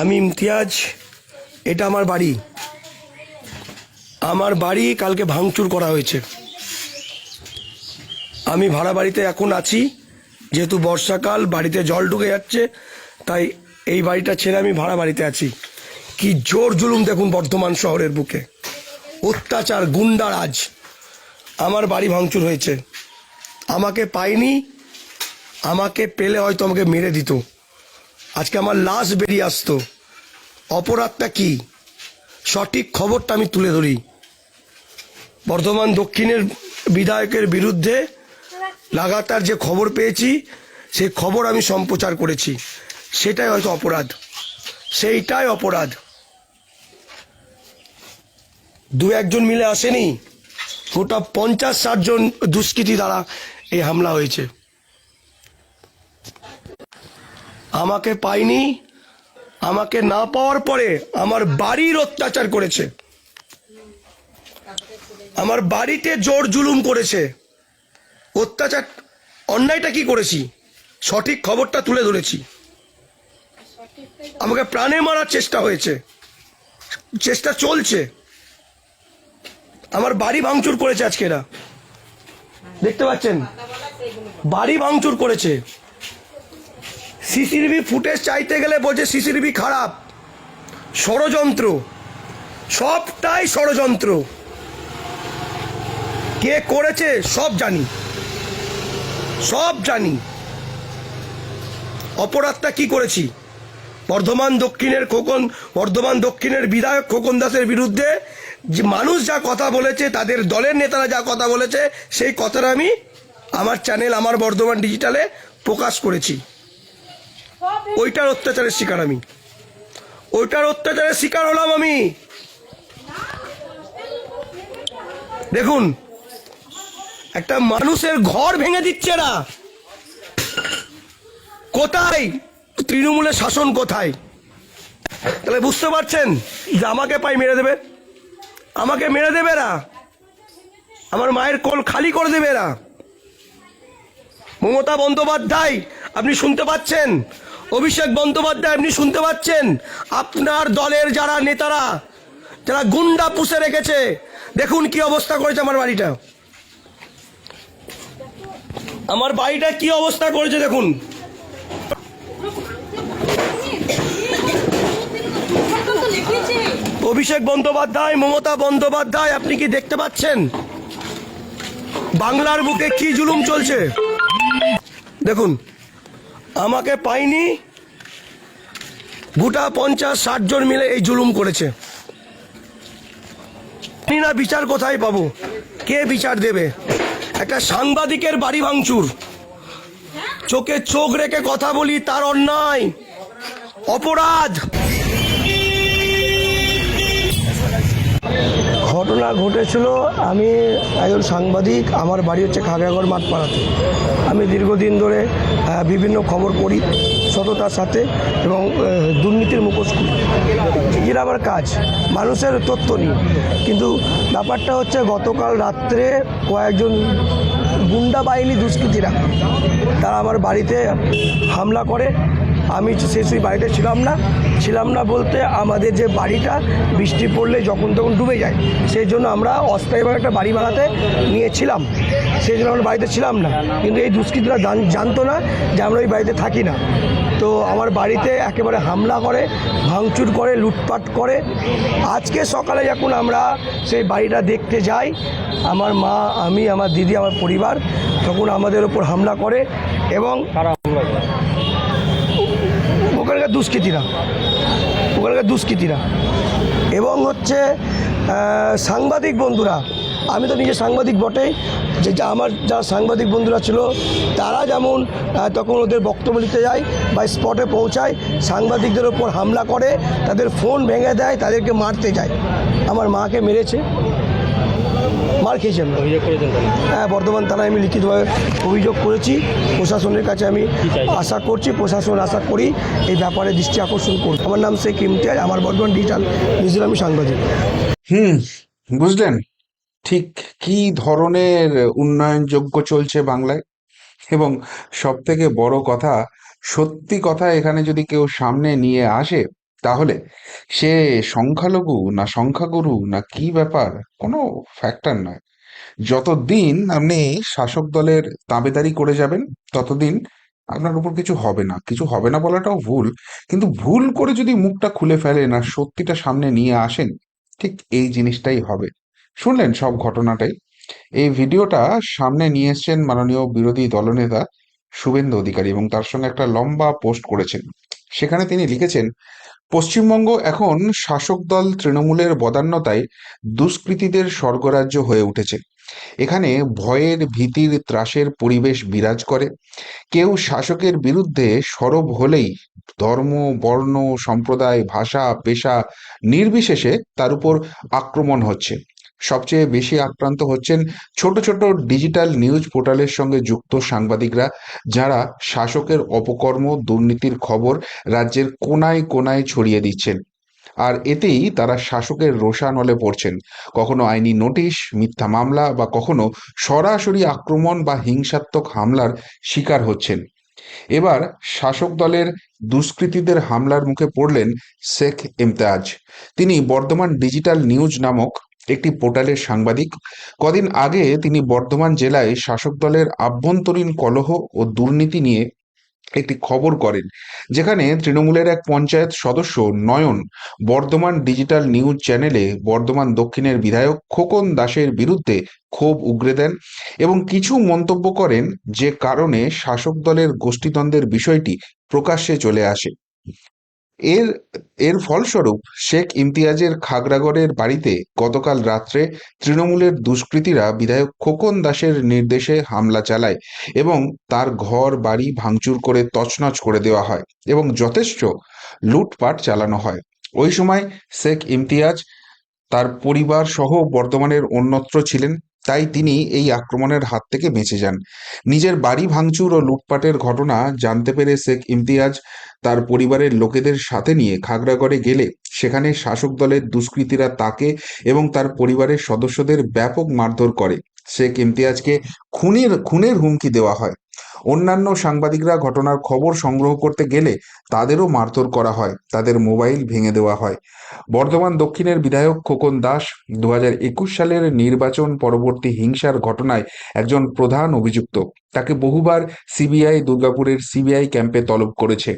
আমি ইমতিয়াজ, এটা আমার বাড়ি। আমার বাড়ি কালকে ভাঙচুর করা হয়েছে। আমি ভাড়া বাড়িতে এখন আছি, যেহেতু বর্ষাকাল, বাড়িতে জল ঢুকে যাচ্ছে, তাই এই বাড়িটা ছেড়ে আমি ভাড়া বাড়িতে আছি। কি জোর জুলুম দেখুন বর্ধমান শহরের বুকে। অত্যাচার গুন্ডারাজ আমার বাড়ি ভাঙচুর হয়েছে। আমাকে পাইনি আমাকে পেলে হয়তো আমাকে মেরে দিত। আজকে আমার লাশ বেরিয়ে আসতো। অপরাধটা কি? সঠিক খবরটা আমি তুলে ধরি। বর্ধমান দক্ষিণের বিধায়কের বিরুদ্ধে লাগাতার যে খবর পেয়েছি, সেই খবর আমি সম্প্রচার করেছি। সেটাই হয়তো অপরাধ। সেইটাই অপরাধ। দু একজন মিলে আসেনি। গোটা পঞ্চাশ ষাট জন দুষ্কৃতী দ্বারা এই হামলা হয়েছে। আমাকে পাইনি, আমাকে না পাওয়ার পরে আমার বাড়ির অত্যাচার করেছে। আমার বাড়িতে জোর জুলুম করেছে। অত্যাচার, অন্যায়টা কি করেছি? সঠিক খবরটা তুলে ধরেছি। আমাকে প্রাণে মারার চেষ্টা হয়েছে। চেষ্টা চলছে। আমার বাড়ি ভাঙচুর করেছে আজকে এরা। দেখতে পাচ্ছেন? বাড়ি ভাঙচুর করেছে। সিসিটিভি ফুটেজ চাইতে গেলে বলছে সিসিটিভি খারাপ। ষড়যন্ত্র। সবটাই ষড়যন্ত্র। কে করেছে সব জানি। সব জানি। অপরাধটা কি করেছি? বর্ধমান দক্ষিণের খোকন, বর্ধমান দক্ষিণের বিধায়ক খোকন দাসের বিরুদ্ধে যে মানুষ যা কথা বলেছে, তাদের দলের নেতারা যা কথা বলেছে, সেই কথাটা আমি আমার চ্যানেল আমার বর্ধমান ডিজিটালে প্রকাশ করেছি। ওইটার অত্যাচারের শিকার আমি। ওইটার অত্যাচারের শিকার হলাম আমি। দেখুন, একটা মানুষের ঘর ভেঙে দিচ্ছে না কোথায়? তৃণমূলের শাসন কোথায়? তাহলে বুঝতে পারছেন যে আমাকে পাই মেরে দেবে? আমাকে মেরে দেবে না আমার মায়ের কোল খালি করে দেবে না মমতা বন্দ্যোপাধ্যায়, আপনি শুনতে পাচ্ছেন? অভিষেক বন্দ্যোপাধ্যায় আপনি শুনতে পাচ্ছেন? আপনার দলের যারা নেতারা, যারা গুন্ডা পুষে রেখেছে, দেখুন কি অবস্থা করেছে আমার বাড়িটা। আমার বাড়িটা কি অবস্থা করেছে দেখুন। অভিষেক বন্দ্যোপাধ্যায়, মমতা বন্দ্যোপাধ্যায়, আপনি কি দেখতে পাচ্ছেন? বাংলার বুকে কি জুলুম চলছে? দেখুন। আমাকে পাইনি। গোটা পঞ্চাশ, ষাট জন মিলে এই জুলুম করেছে। না বিচার কোথায় পাবো। কে বিচার দেবে? একটা সাংবাদিকের বাড়ি ভাঙচুর। চোখে চোখ রেখে কথা বলি, তার অন্যায়। অপরাধ। ঘটনা ঘটেছিল, আমি একজন সাংবাদিক, আমার বাড়ি হচ্ছে খাগড়াগড় মাঠপাড়াতে। আমি দীর্ঘদিন ধরে বিভিন্ন খবর পড়ি সততার সাথে এবং দুর্নীতির মুখোশ এটা আমার কাজ, মানুষের তথ্য নিই কিন্তু ব্যাপারটা হচ্ছে, গতকাল রাত্রে কয়েকজন গুন্ডা বাহিনী দুষ্কৃতীরা, তারা আমার বাড়িতে হামলা করে। আমি সেই সেই বাড়িতে ছিলাম না। ছিলাম না বলতে আমাদের যে বাড়িটা, বৃষ্টি পড়লে যখন তখন ডুবে যায়। সেই জন্য আমরা অস্থায়ীভাবে একটা বাড়ি বানাতে নিয়েছিলাম। সেই জন্য আমরা বাড়িতে ছিলাম না। কিন্তু এই দুষ্কৃতীরা জান- জানতো না যে আমরা ওই বাড়িতে থাকি না। তো আমার বাড়িতে একেবারে হামলা করে, ভাঙচুর করে, লুটপাট করে। আজকে সকালে যখন আমরা সেই বাড়িটা দেখতে যাই, আমার মা, আমি, আমার দিদি, আমার পরিবার, তখন আমাদের ওপর হামলা করে এবং দুষ্কৃতীরা। ওখানকার দুষ্কৃতীরা। এবং হচ্ছে সাংবাদিক বন্ধুরা, আমি তো নিজে সাংবাদিক বটেই, যে যা আমার যারা সাংবাদিক বন্ধুরা ছিল, তারা যেমন তখন ওদের বক্তব্য দিতে যায় বা স্পটে পৌঁছায়, সাংবাদিকদের ওপর হামলা করে, তাদের ফোন ভেঙে দেয়, তাদেরকে মারতে যায়। আমার মাকে মেরেছে। মার খেয়েছি আমরা। অভিযোগ করেছেন হ্যাঁ বর্ধমান থানায় আমি লিখিতভাবে অভিযোগ করেছি। প্রশাসনের কাছে আমি আশা করছি প্রশাসন আশা করি এই ব্যাপারে দৃষ্টি আকর্ষণ করবে আমার নাম শেখ ইমতিয়াজ আমার বর্ধমান ডিজিটাল নিউজের আমি সাংবাদিক। হুম বুঝলেন? ঠিক কি ধরনের উন্নয়নযোগ্য চলছে বাংলায়? এবং সব থেকে বড় কথা সত্যি কথা এখানে যদি কেউ সামনে নিয়ে আসে তাহলে সে সংখ্যালঘু না সংখ্যাগুরু না কি ব্যাপার? কোনো ফ্যাক্টর নয়। যতদিন আপনি শাসক দলের তাবেদারি করে যাবেন, ততদিন আপনার উপর কিছু হবে না। কিছু হবে না বলাটাও ভুল, কিন্তু ভুল করে যদি মুখটা খুলে ফেলেন আর সত্যিটা সামনে নিয়ে আসেন, ঠিক এই জিনিসটাই হবে। শুনলেন সব ঘটনাটাই? এই ভিডিওটা সামনে নিয়ে এসছেন মাননীয় বিরোধী দলনেতা শুভেন্দু অধিকারী এবং তার সঙ্গে একটা লম্বা পোস্ট করেছেন। সেখানে তিনি লিখেছেন পশ্চিমবঙ্গ এখন শাসক দল তৃণমূলের বদান্যতায় দুষ্কৃতীদের স্বর্গরাজ্য হয়ে উঠেছে। এখানে ভয়ের, ভীতির, ত্রাসের পরিবেশ বিরাজ করে। কেউ শাসকের বিরুদ্ধে সরব হলেই ধর্ম, বর্ণ, সম্প্রদায়, ভাষা, পেশা নির্বিশেষে তার উপর আক্রমণ হচ্ছে। সবচেয়ে বেশি আক্রান্ত হচ্ছেন ছোট ছোট ডিজিটাল নিউজ পোর্টালের সঙ্গে যুক্ত সাংবাদিকরা, যারা শাসকের অপকর্ম, দুর্নীতির খবর রাজ্যের কোনায় কোনায় ছড়িয়ে দিচ্ছেন। আর এতেই তারা শাসকের রোষানলে পড়ছেন। কখনো আইনি নোটিশ, মিথ্যা মামলা বা কখনো সরাসরি আক্রমণ বা হিংসাত্মক হামলার শিকার হচ্ছেন। এবার শাসক দলের দুষ্কৃতীদের হামলার মুখে পড়লেন শেখ ইমতাজ। তিনি বর্ধমান ডিজিটাল নিউজ নামক একটি পোর্টালের সাংবাদিক। কদিন আগে তিনি বর্ধমান জেলায় শাসক দলের আভ্যন্তরীণ কলহ ও দুর্নীতি নিয়ে একটি খবর করেন, যেখানে তৃণমূলের এক পঞ্চায়েত সদস্য নয়ন বর্ধমান ডিজিটাল নিউজ চ্যানেলে বর্ধমান দক্ষিণের বিধায়ক খোকন দাসের বিরুদ্ধে ক্ষোভ উগরে দেন এবং কিছু মন্তব্য করেন যে কারণে শাসক দলের গোষ্ঠীদ্বন্দ্বের বিষয়টি প্রকাশ্যে চলে আসে। এর এর ফলস্বরূপ শেখ ইমতিয়াজের খাগড়াগড়ের বাড়িতে গতকাল রাত্রে তৃণমূলের দুষ্কৃতীরা বিধায়ক খোকন দাসের নির্দেশে হামলা চালায় এবং তার ঘর, বাড়ি ভাঙচুর করে তছনছ করে দেওয়া হয় এবং যথেষ্ট লুটপাট চালানো হয়। ওই সময় শেখ ইমতিয়াজ তার পরিবার সহ বর্তমানের অন্যত্র ছিলেন। তাই তিনি এই আক্রমণের হাত থেকে বেঁচে যান। নিজের বাড়ি ভাঙচুর ও লুটপাটের ঘটনা জানতে পেরে শেখ ইমতিয়াজ তার পরিবারের লোকেদের সাথে নিয়ে খাগড়াগড়ে গেলে, সেখানে শাসক দলের দুষ্কৃতীরা তাকে এবং তার পরিবারের সদস্যদের ব্যাপক মারধর করে। শেখ ইমতিয়াজকে খুনের খুনের হুমকি দেওয়া হয়। অন্যান্য সাংবাদিকরা ঘটনার খবর সংগ্রহ করতে গেলে তাদেরও মারধর করা হয়, তাদের মোবাইল ভেঙে দেওয়া হয়। বর্ধমান দক্ষিণের বিধায়ক খোকন দাস দু সালের নির্বাচন পরবর্তী হিংসার ঘটনায় একজন প্রধান অভিযুক্ত। তাকে বহুবার সিবিআই, দুর্গাপুরের সিবিআই ক্যাম্পে তলব করেছে।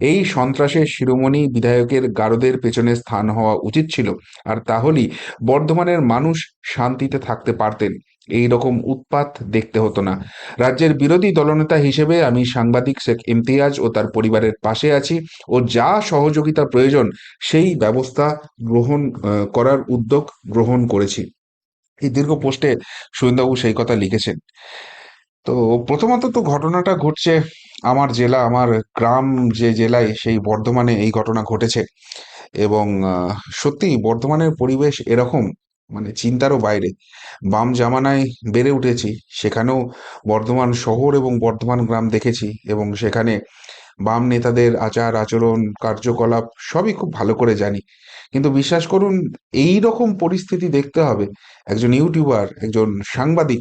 এই সন্ত্রাসের শিরোমণি বিধায়কের গারদের পেছনে স্থান হওয়া উচিত ছিল আর তাহলেই বর্ধমানের মানুষ শান্তিতে থাকতে পারতেন। এই রকম উৎপাত দেখতে হতো না। রাজ্যের বিরোধী দলনেতা হিসেবে আমি সাংবাদিক শেখ ইমতিয়াজ ও তার পরিবারের পাশে আছি ও যা সহযোগিতা প্রয়োজন সেই ব্যবস্থা গ্রহণ করার উদ্যোগ গ্রহণ করেছি। এই দীর্ঘ পোস্টে সুরেন্দ্রবাবু সেই কথা লিখেছেন। তো প্রথমত তো ঘটনাটা ঘটছে আমার জেলা আমার গ্রাম যে জেলায় সেই বর্ধমানে এই ঘটনা ঘটেছে। এবং আহ, সত্যিই বর্ধমানের পরিবেশ এরকম মানে চিন্তারও বাইরে। বাম জামানায় বেড়ে উঠেছি সেখানেও বর্ধমান শহর এবং বর্ধমান গ্রাম দেখেছি এবং সেখানে বাম নেতাদের আচার আচরণ কার্যকলাপ সবই খুব ভালো করে জানি। কিন্তু বিশ্বাস করুন এই রকম পরিস্থিতি দেখতে হবে। একজন ইউটিউবার একজন সাংবাদিক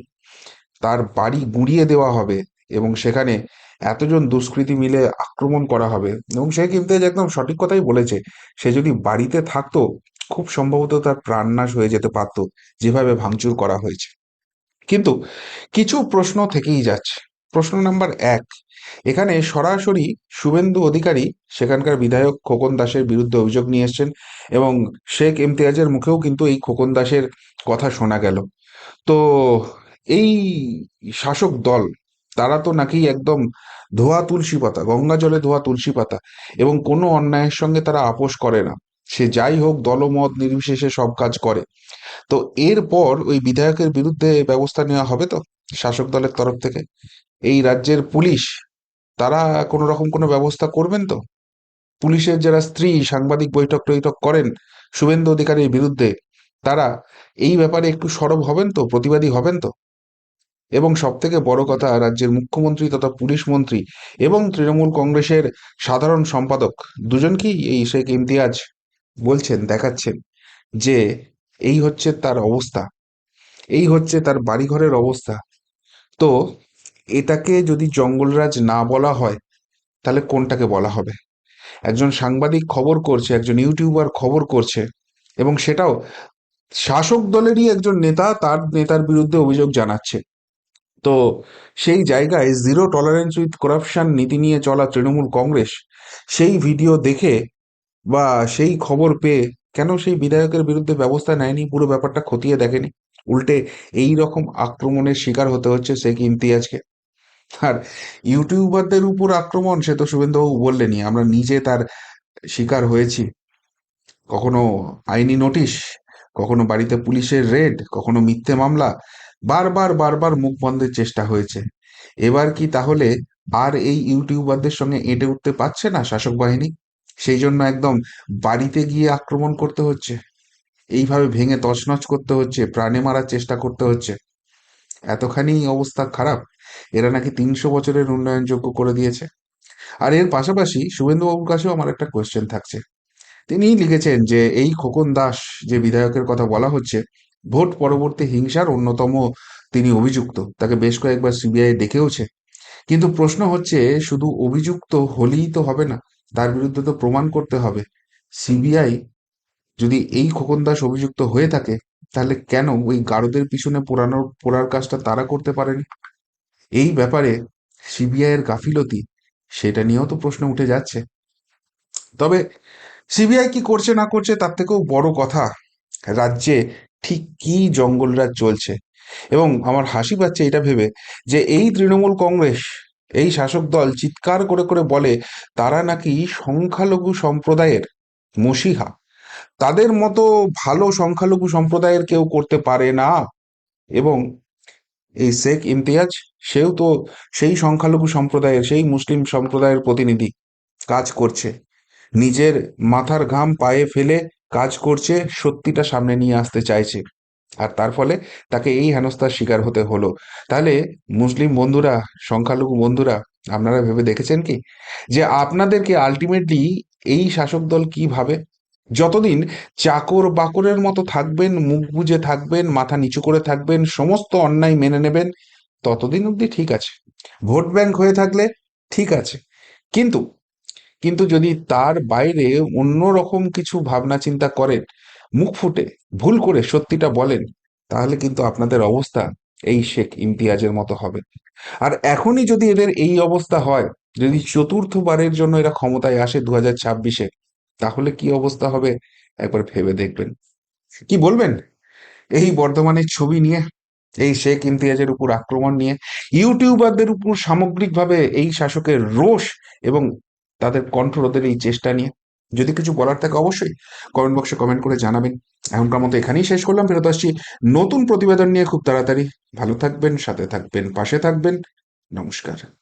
তার বাড়ি গুঁড়িয়ে দেওয়া হবে এবং সেখানে এতজন দুষ্কৃতী মিলে আক্রমণ করা হবে। এবং সে কিন্তু একদম সঠিক কথাই বলেছে, সে যদি বাড়িতে থাকতো, খুব সম্ভবত তার প্রাণনাশ হয়ে যেতে পারতো, যেভাবে ভাঙচুর করা হয়েছে। কিন্তু কিছু প্রশ্ন থেকেই যাচ্ছে। প্রশ্ন নাম্বার এক, এখানে সরাসরি শুভেন্দু অধিকারী, সেখানকার বিধায়ক খোকন দাসের বিরুদ্ধে অভিযোগ নিয়ে এসছেন এবং শেখ ইমতিয়াজের মুখেও কিন্তু এই খোকন দাসের কথা শোনা গেল। তো এই শাসক দল, তারা তো নাকি একদম ধোয়া তুলসী পাতা, গঙ্গা জলে ধোয়া তুলসী পাতা এবং কোনো অন্যায়ের সঙ্গে তারা আপোষ করে না। সে যাই হোক, দলমত নির্বিশেষে সব কাজ করে। তো এরপর ওই বিধায়কের বিরুদ্ধে ব্যবস্থা নেওয়া হবে তো শাসক দলের তরফ থেকে? এই রাজ্যের পুলিশ, তারা কোনো রকম কোনো ব্যবস্থা করবেন তো? পুলিশের যারা স্ত্রী, সাংবাদিক বৈঠক টৈঠক করেন, শুভেন্দু অধিকারীর বিরুদ্ধে, তারা এই ব্যাপারে একটু সরব হবেন তো, প্রতিবাদী হবেন তো? এবং সব থেকে বড় কথা, রাজ্যের মুখ্যমন্ত্রী তথা পুলিশ মন্ত্রী এবং তৃণমূল কংগ্রেসের সাধারণ সম্পাদক দুজনকেই এই শেখ ইমতিয়াজ বলছেন, দেখাচ্ছেন যে এই হচ্ছে তার অবস্থা, এই হচ্ছে তার বাড়িঘরের অবস্থা। তো এটাকে যদি জঙ্গলরাজ না বলা হয়, তাহলে কোনটাকে বলা হবে? একজন সাংবাদিক খবর করছে, একজন ইউটিউবার খবর করছে এবং সেটাও শাসক দলেরই একজন নেতা, তার নেতার বিরুদ্ধে অভিযোগ জানাচ্ছে। তো সেই জায়গায় জিরো টলারেন্স উইথ করাপশন নীতি নিয়ে চলা তৃণমূল কংগ্রেস সেই ভিডিও দেখে বা সেই খবর পেয়ে কেন সেই বিধায়কের বিরুদ্ধে ব্যবস্থা নেয়নি? পুরো ব্যাপারটা খতিয়ে দেখেনি। উল্টে এই রকম আক্রমণের শিকার হতে হচ্ছে শেখ ইমতিয়াজকে। আর ইউটিউবারদের উপর আক্রমণ, সে তো শুভেন্দুবাবু বললেনি আমরা নিজে তার শিকার হয়েছি। কখনো আইনি নোটিশ, কখনো বাড়িতে পুলিশের রেড, কখনো মিথ্যে মামলা বারবার বারবার মুখ বন্ধের চেষ্টা হয়েছে। এবার কি তাহলে আর এই ইউটিউবারদের সঙ্গে এঁটে উঠতে পারছে না শাসক বাহিনী? সেই জন্য একদম বাড়িতে গিয়ে আক্রমণ করতে হচ্ছে। এইভাবে ভেঙে তছনছ করতে হচ্ছে, প্রাণে মারার চেষ্টা করতে হচ্ছে। এতখানি অবস্থা খারাপ, এরা নাকি তিনশো বছরের উন্নয়নযোগ্য করে দিয়েছে। আর এর পাশাপাশি শুভেন্দুবাবুর কাছেও আমার একটা কোয়েশ্চেন থাকছে। তিনি লিখেছেন যে, এই খোকন দাস যে বিধায়কের কথা বলা হচ্ছে ভোট পরবর্তী হিংসার অন্যতম তিনি অভিযুক্ত। তাকে বেশ কয়েকবার সিবিআই ডেকেওছে। কিন্তু প্রশ্ন হচ্ছে, শুধু অভিযুক্ত হলেই তো হবে না, তার বিরুদ্ধে তো প্রমাণ করতে হবে। সিবিআই যদি এই খোকন দাস অভিযুক্ত হয়ে থাকে, তাহলে কেন ওই গারদের পিছনে পোড়ানোর, পোড়ার কাজটা তারা করতে পারেনি? এই ব্যাপারে সিবিআই এর গাফিলতি, সেটা নিয়েও তো প্রশ্ন উঠে যাচ্ছে। তবে সিবিআই কি করছে না করছে তার থেকেও বড় কথা, রাজ্যে ঠিক কি জঙ্গলরাজ চলছে? এবং আমার হাসি পাচ্ছে এটা ভেবে যে এই তৃণমূল কংগ্রেস, এই শাসক দল চিৎকার করে করে বলে, তারা নাকি সংখ্যালঘু সম্প্রদায়ের মসিহা। তাদের মতো ভালো সংখ্যালঘু সম্প্রদায়ের কেউ করতে পারে না। এবং এই শেখ ইমতিয়াজ, সেও তো সেই সংখ্যালঘু সম্প্রদায়ের, সেই মুসলিম সম্প্রদায়ের প্রতিনিধি কাজ করছে। নিজের মাথার ঘাম পায়ে ফেলে কাজ করছে, সত্যিটা সামনে নিয়ে আসতে চাইছে। আর তার ফলে তাকে এই হেনস্থার শিকার হতে হলো। তাহলে মুসলিম বন্ধুরা, সংখ্যালঘু বন্ধুরা, আপনারা ভেবে দেখেছেন কি? যে আপনাদেরকে আলটিমেটলি এই শাসক দল কি ভাবে? যতদিন চাকর বাকরের মতো থাকবেন, মুখ বুজে থাকবেন, মাথা নিচু করে থাকবেন, সমস্ত অন্যায় মেনে নেবেন, ততদিন অবধি ঠিক আছে। ভোট ব্যাংক হয়ে থাকলে ঠিক আছে। কিন্তু কিন্তু যদি তার বাইরে অন্য রকম কিছু ভাবনা চিন্তা করেন, মুখ ফুটে, ভুল করে সত্যিটা বলেন, তাহলে কিন্তু আপনাদের অবস্থা এই শেখ ইমতিয়াজের মতো হবে। আর এখনই যদি এদের এই অবস্থা হয়, যদি চতুর্থবারের জন্য এরা ক্ষমতায় আসে দু হাজার ছাব্বিশে, তাহলে কি অবস্থা হবে? একবার ভেবে দেখবেন। কি বলবেন? এই বর্ধমানের ছবি নিয়ে, এই শেখ ইমতিয়াজের উপর আক্রমণ নিয়ে, ইউটিউবারদের উপর সামগ্রিকভাবে এই শাসকের রোষ এবং তাদের কণ্ঠ কণ্ঠরোধের এই চেষ্টা নিয়ে। যদি কিছু বলার থাকে অবশ্যই কমেন্ট বক্সে কমেন্ট করে জানাবেন। এখনকার মতো এখানেই শেষ করলাম, ফেরত আসছি নতুন প্রতিবেদন নিয়ে খুব তাড়াতাড়ি। ভালো থাকবেন, সাথে থাকবেন, পাশে থাকবেন। নমস্কার।